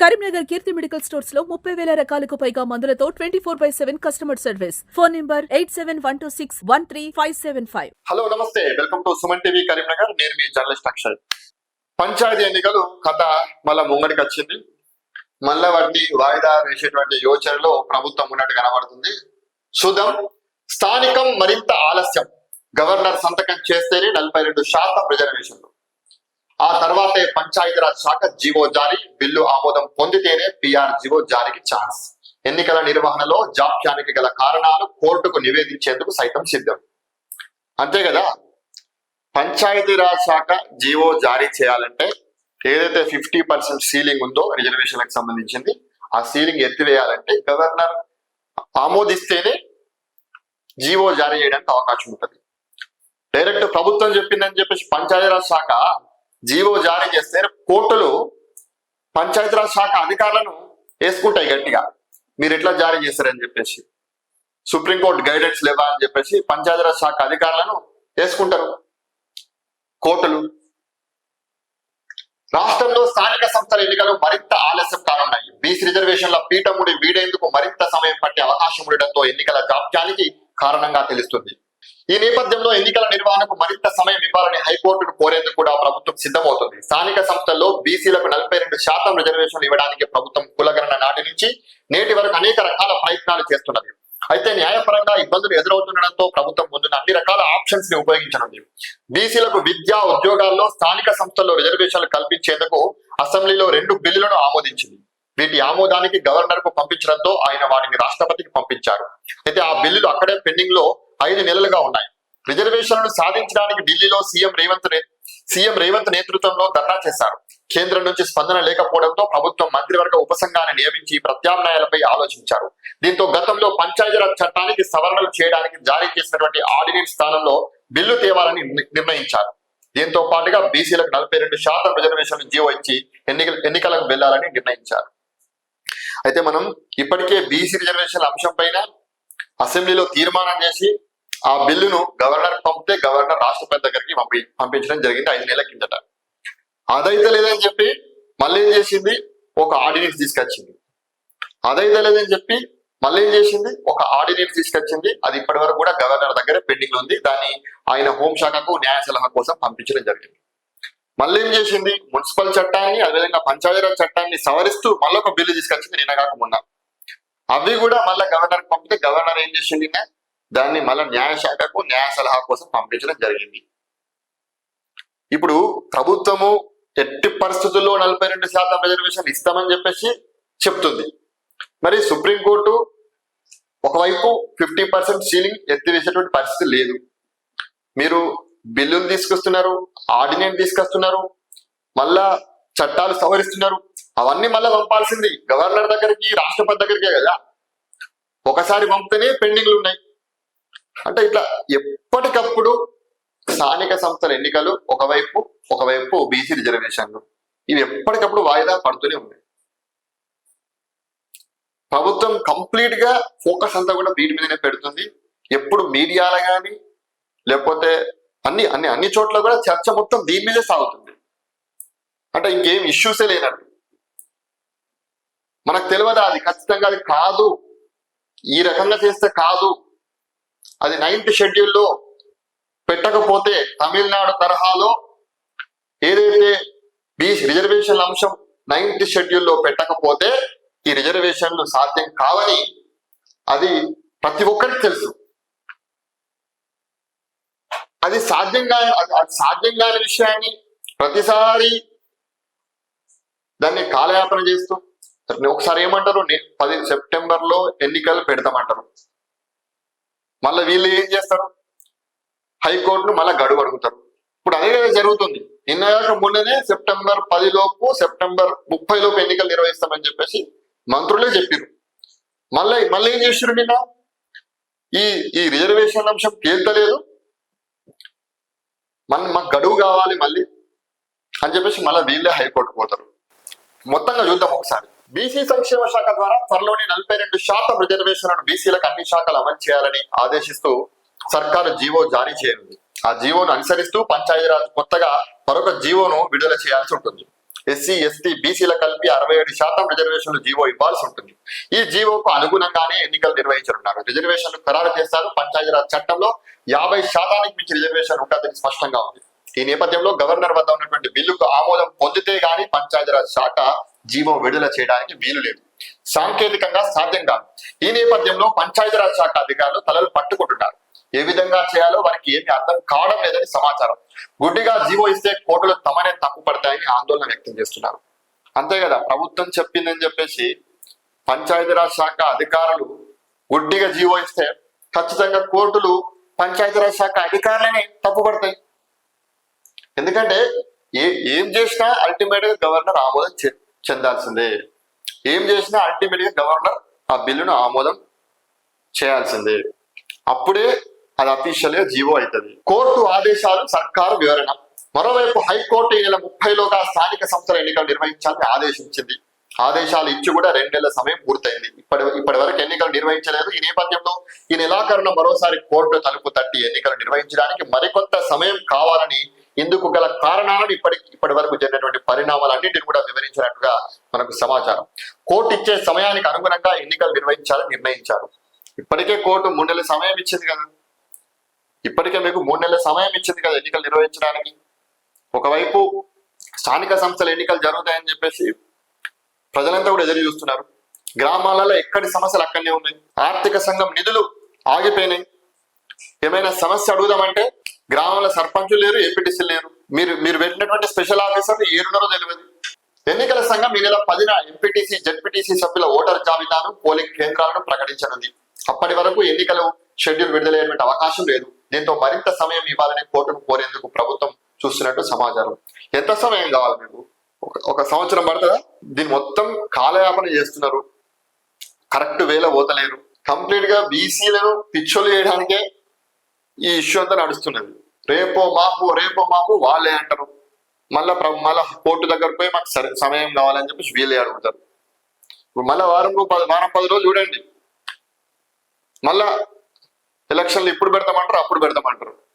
కరీంనగర్ కీర్తి medical స్టోర్స్లో ముప్పై వేల రకాలకు పైగా మందులతో twenty four by seven customer service. Phone number eight seven one two six one three five seven five. Hello నమస్తే. Welcome to Suman TV Karimnagar. నేను మీ journalist Akshay. Panchayat ఎన్నికలు కథ మళ్ళా ముంగడికి వచ్చింది. మళ్ళా వాటిని వాయిదా వేసేటువంటి యోచనలో ప్రభుత్వం ఉన్నట్టు కనబడుతుంది. చూద్దాం. స్థానికం మరింత ఆలస్యం. గవర్నర్ సంతకం చేస్తేనే నలభై రెండు శాతం రిజర్వేషన్లు. ఆ తర్వాతే పంచాయతీరాజ్ శాఖ జీవో జారీ బిల్లు ఆమోదం పొందితేనే పిఆర్ జీవో జారీకి ఛాన్స్. ఎన్నికల నిర్వహణలో జాప్యానికి గల కారణాలు కోర్టుకు నివేదించేందుకు సైతం సిద్ధం. అంతే కదా? పంచాయతీరాజ్ శాఖ జీవో జారీ చేయాలంటే ఏదైతే ఫిఫ్టీ పర్సెంట్ సీలింగ్ ఉందో రిజర్వేషన్లకు సంబంధించింది ఆ సీలింగ్ ఎత్తివేయాలంటే గవర్నర్ ఆమోదిస్తేనే జీవో జారీ చేయడానికి అవకాశం ఉంటుంది. డైరెక్ట్ ప్రభుత్వం చెప్పిందని చెప్పేసి పంచాయతీరాజ్ శాఖ జీవో జారీ చేస్తే కోర్టులు పంచాయతీరాజ్ శాఖ అధికారులను వేసుకుంటాయి గట్టిగా. మీరు ఎట్లా జారీ చేస్తారని చెప్పేసి. సుప్రీంకోర్టు గైడెన్స్ లేవా అని చెప్పేసి పంచాయతీరాజ్ శాఖ అధికారులను వేసుకుంటారు. కోర్టులు. రాష్ట్రంలో స్థానిక సంస్థల ఎన్నికలు మరింత ఆలస్యం కానున్నాయి. బీసీ రిజర్వేషన్ల పీఠముడి వీడేందుకు మరింత సమయం పట్టే అవకాశం ఉండడంతో ఎన్నికల జాప్యానికి కారణంగా తెలుస్తుంది. ఈ నేపథ్యంలో ఎన్నికల నిర్వహణకు మరింత సమయం ఇవ్వాలని హైకోర్టును కోరేందుకు కూడా ప్రభుత్వం సిద్ధమవుతుంది. స్థానిక సంస్థల్లో బీసీలకు నలభై రెండు శాతం రిజర్వేషన్లు ఇవ్వడానికి ప్రభుత్వం కులగణన నాటి నుంచి నేటి వరకు అనేక రకాల ప్రయత్నాలు చేస్తున్నది. అయితే న్యాయపరంగా ఇబ్బందులు ఎదురవుతుండడంతో ప్రభుత్వం ముందున్న అన్ని రకాల ఆప్షన్స్ని ఉపయోగించనుంది. బీసీలకు విద్యా ఉద్యోగాల్లో స్థానిక సంస్థల్లో రిజర్వేషన్లు కల్పించేందుకు అసెంబ్లీలో రెండు బిల్లులను ఆమోదించింది. వీటి ఆమోదానికి గవర్నర్కు పంపించడంతో ఆయన వాటిని రాష్ట్రపతికి పంపించారు. అయితే ఆ బిల్లులు అక్కడే పెండింగ్లో ఐదు నెలలుగా ఉన్నాయి. రిజర్వేషన్లను సాధించడానికి ఢిల్లీలో సీఎం రేవంత్ సీఎం రేవంత్ నేతృత్వంలో ధర్నా చేశారు. కేంద్రం నుంచి స్పందన లేకపోవడంతో ప్రభుత్వం మంత్రివర్గ ఉపసంఘాన్ని నియమించి ప్రత్యామ్నాయాలపై ఆలోచించారు. దీంతో గతంలో పంచాయతీరాజ్ చట్టానికి సవరణలు చేయడానికి జారీ చేసినటువంటి ఆర్డినెన్స్ స్థానంలో బిల్లు తేవాలని ని- నిర్ణయించారు. దీంతో పాటుగా బీసీలకు నలభై రెండు శాతం రిజర్వేషన్ జీవో ఇచ్చి ఎన్నికల ఎన్నికలకు వెళ్ళాలని నిర్ణయించారు. అయితే మనం ఇప్పటికే బీసీ రిజర్వేషన్ల అంశం పైన అసెంబ్లీలో తీర్మానం చేసి ఆ బిల్లును గవర్నర్ పంపితే గవర్నర్ రాష్ట్రపతి దగ్గరికి పంపి పంపించడం జరిగింది ఐదు నెలల కిందట. అదైతే లేదని చెప్పి మళ్ళీ ఏం చేసింది? ఒక ఆర్డినెన్స్ తీసుకొచ్చింది. అదైతే లేదని చెప్పి మళ్ళీ ఏం చేసింది? ఒక ఆర్డినెన్స్ తీసుకొచ్చింది. అది ఇప్పటి వరకు కూడా గవర్నర్ దగ్గర పెండింగ్లో ఉంది. దాన్ని ఆయన హోంశాఖకు న్యాయ సలహా కోసం పంపించడం జరిగింది. మళ్ళీ ఏం చేసింది? మున్సిపల్ చట్టాన్ని అదేవిధంగా పంచాయతీరాజ్ చట్టాన్ని సవరిస్తూ మళ్ళీ ఒక బిల్లు తీసుకొచ్చింది నిన్న కాకుండా అవి కూడా మళ్ళీ గవర్నర్ పంపితే గవర్నర్ ఏం చేసింది నిన్న? దాన్ని మళ్ళీ న్యాయశాఖకు న్యాయ సలహా కోసం పంపించడం జరిగింది. ఇప్పుడు ప్రభుత్వము ఎట్టి పరిస్థితుల్లో నలభై రెండు శాతం రిజర్వేషన్ ఇస్తామని చెప్పేసి చెప్తుంది. మరి సుప్రీంకోర్టు ఒకవైపు ఫిఫ్టీ పర్సెంట్ సీలింగ్ ఎత్తివేసేటువంటి పరిస్థితి లేదు. మీరు బిల్లులు తీసుకొస్తున్నారు ఆర్డినెన్స్ తీసుకొస్తున్నారు మళ్ళా చట్టాలు సవరిస్తున్నారు. అవన్నీ మళ్ళీ పంపాల్సింది గవర్నర్ దగ్గరికి రాష్ట్రపతి దగ్గరికే కదా. ఒకసారి పంపితేనే పెండింగ్లు ఉన్నాయి. అంటే ఇట్లా ఎప్పటికప్పుడు స్థానిక సంస్థల ఎన్నికలు ఒకవైపు ఒకవైపు బీసీ రిజర్వేషన్లు. ఇవి ఎప్పటికప్పుడు వాయిదా పడుతూనే ఉన్నాయి. ప్రభుత్వం కంప్లీట్గా ఫోకస్ అంతా కూడా వీటి మీదనే పెడుతుంది. ఎప్పుడు మీడియాలో కానీ లేకపోతే అన్ని అన్ని అన్ని చోట్ల కూడా చర్చ మొత్తం దీని మీదే సాగుతుంది. అంటే ఇంకేం ఇష్యూసే లేనట్టు. మనకు తెలియదా అది ఖచ్చితంగా అది కాదు. ఈ రకంగా చేస్తే కాదు. అది నైన్త్ షెడ్యూల్లో పెట్టకపోతే తమిళనాడు తరహాలో ఏదైతే బీ రిజర్వేషన్ అంశం నైన్త్ షెడ్యూల్లో పెట్టకపోతే ఈ రిజర్వేషన్లు సాధ్యం కావని అది ప్రతి ఒక్కరికి తెలుసు. అది సాధ్యంగా అది సాధ్యం కాని విషయాన్ని ప్రతిసారి దాన్ని కాలయాపన చేస్తూ ఒకసారి ఏమంటారు పది సెప్టెంబర్లో ఎన్నికలు పెడతామంటారు. మళ్ళీ వీళ్ళు ఏం చేస్తారు? హైకోర్టును మళ్ళీ గడువు అడుగుతారు. ఇప్పుడు అదే కదా జరుగుతుంది. నిన్న మొన్ననే సెప్టెంబర్ పది లోపు సెప్టెంబర్ ముప్పై లోపు ఎన్నికలు నిర్వహిస్తామని చెప్పేసి మంత్రులే చెప్పారు మళ్ళీ మళ్ళీ ఏం చేసారు నిన్న? ఈ ఈ రిజర్వేషన్ అంశం తేల్తలేదు మన మాకు గడువు కావాలి మళ్ళీ అని చెప్పేసి మళ్ళీ వీళ్ళే హైకోర్టు పోతారు. మొత్తంగా చూద్దాం ఒకసారి. బీసీ సంక్షేమ శాఖ ద్వారా త్వరలోనే నలభై రెండు శాతం రిజర్వేషన్లను బీసీలకు అన్ని శాఖలు అమలు చేయాలని ఆదేశిస్తూ సర్కారు జీవో జారీ చేయనుంది. ఆ జీవోను అనుసరిస్తూ పంచాయతీరాజ్ కొత్తగా మరొక జీవోను విడుదల చేయాల్సి ఉంటుంది. ఎస్సీ ఎస్టీ బీసీల కలిపి అరవై ఏడు శాతం రిజర్వేషన్లు జీవో ఇవ్వాల్సి ఉంటుంది. ఈ జీవోకు అనుగుణంగానే ఎన్నికలు నిర్వహించనున్నారు. రిజర్వేషన్లు ఖరారు చేస్తారు. పంచాయతీరాజ్ చట్టంలో యాభై శాతానికి మించి రిజర్వేషన్ ఉండదని స్పష్టంగా ఉంది. ఈ నేపథ్యంలో గవర్నర్ వద్ద ఉన్నటువంటి బిల్లుకు ఆమోదం పొందితే గాని పంచాయతీరాజ్ శాఖ జీవో విడుదల చేయడానికి వీలు లేదు. సాంకేతికంగా సాధ్యం కాదు. ఈ నేపథ్యంలో పంచాయతీరాజ్ శాఖ అధికారులు తలలు పట్టుకుంటున్నారు. ఏ విధంగా చేయాలో వారికి ఏమి అర్థం కావడం లేదని సమాచారం. గుడ్డిగా జీవో ఇస్తే కోర్టులు తమనే తప్పు పడతాయని ఆందోళన వ్యక్తం చేస్తున్నారు. అంతే కదా ప్రభుత్వం చెప్పిందని చెప్పేసి పంచాయతీరాజ్ శాఖ అధికారులు గుడ్డిగా జీవో ఇస్తే ఖచ్చితంగా కోర్టులు పంచాయతీరాజ్ శాఖ అధికారులనే తప్పుపడతాయి. ఎందుకంటే ఏ ఏం చేసినా అల్టిమేట్గా గవర్నర్ ఆమోదం చె- చెందాల్సిందే. ఏం చేసినా అల్టిమేట్గా గవర్నర్ ఆ బిల్లును ఆమోదం చేయాల్సిందే. అప్పుడే అది అఫీషియల్గా జీవో అవుతుంది. కోర్టు ఆదేశాలు సర్కారు వివరణ. మరోవైపు హైకోర్టు ఈ నెల ముప్పైలోగా స్థానిక సంస్థల ఎన్నికలు నిర్వహించాలని ఆదేశించింది. ఆదేశాలు ఇచ్చి కూడా రెండు నెలల సమయం పూర్తయింది. ఇప్పటి ఇప్పటి వరకు ఎన్నికలు నిర్వహించలేదు. ఈ నేపథ్యంలో ఈ నెలాఖరున మరోసారి కోర్టు తలుపు తట్టి ఎన్నికలు నిర్వహించడానికి మరికొంత సమయం కావాలని ఇందుకు గల కారణాలను ఇప్పటి ఇప్పటి వరకు జరిగినటువంటి పరిణామాలన్నింటినీ కూడా వివరించినట్టుగా మనకు సమాచారం. కోర్టు ఇచ్చే సమయానికి అనుగుణంగా ఎన్నికలు నిర్వహించాలని నిర్ణయించారు. ఇప్పటికే కోర్టు మూడు నెలల సమయం ఇచ్చింది కదా. ఇప్పటికే మీకు మూడు నెలల సమయం ఇచ్చింది కదా ఎన్నికలు నిర్వహించడానికి. ఒకవైపు స్థానిక సంస్థల ఎన్నికలు జరుగుతాయని చెప్పేసి ప్రజలంతా కూడా ఎదురు చూస్తున్నారు. గ్రామాలలో ఎక్కడి సమస్యలు అక్కడనే ఉన్నాయి. ఆర్థిక సంఘం నిధులు ఆగిపోయినాయి. ఏమైనా సమస్య అడుగుదామంటే గ్రామంలో సర్పంచులు లేరు ఎంపీటీసీ లేరు. మీరు మీరు పెట్టినటువంటి స్పెషల్ ఆఫీసర్ ఏడున్నారో తెలియదు. ఎన్నికల సంఘం ఈ నెల పదిన ఎంపీటీసీ జడ్పీటీసీ సభ్యుల ఓటర్ జాబితాను పోలింగ్ కేంద్రాలను ప్రకటించనుంది. అప్పటి వరకు ఎన్నికలు షెడ్యూల్ విడుదలయ్యేటువంటి అవకాశం లేదు. దీంతో మరింత సమయం ఇవ్వాలని కోర్టును కోరేందుకు ప్రభుత్వం చూస్తున్నట్టు సమాచారం. ఎంత సమయం కావాలి మీకు? ఒక ఒక సంవత్సరం పడుతుందా? దీన్ని మొత్తం కాలయాపన చేస్తున్నారు. కరెక్ట్ వేలో పోతలేరు. కంప్లీట్గా బీసీలను పిచ్చోలు చేయడానికే ఈ ఇష్యూ అంతా నడుస్తున్నది. రేపో మాపు రేపో మాపు వాళ్ళే అంటారు. మళ్ళా మళ్ళా కోర్టు దగ్గర పోయి మాకు సరే సమయం కావాలని చెప్పేసి వీళ్ళే అడుగుతారు. ఇప్పుడు మళ్ళా వారం పది వారం పది రోజులు చూడండి. మళ్ళా ఎలక్షన్లు ఇప్పుడు పెడతామంటారు అప్పుడు పెడతామంటారు.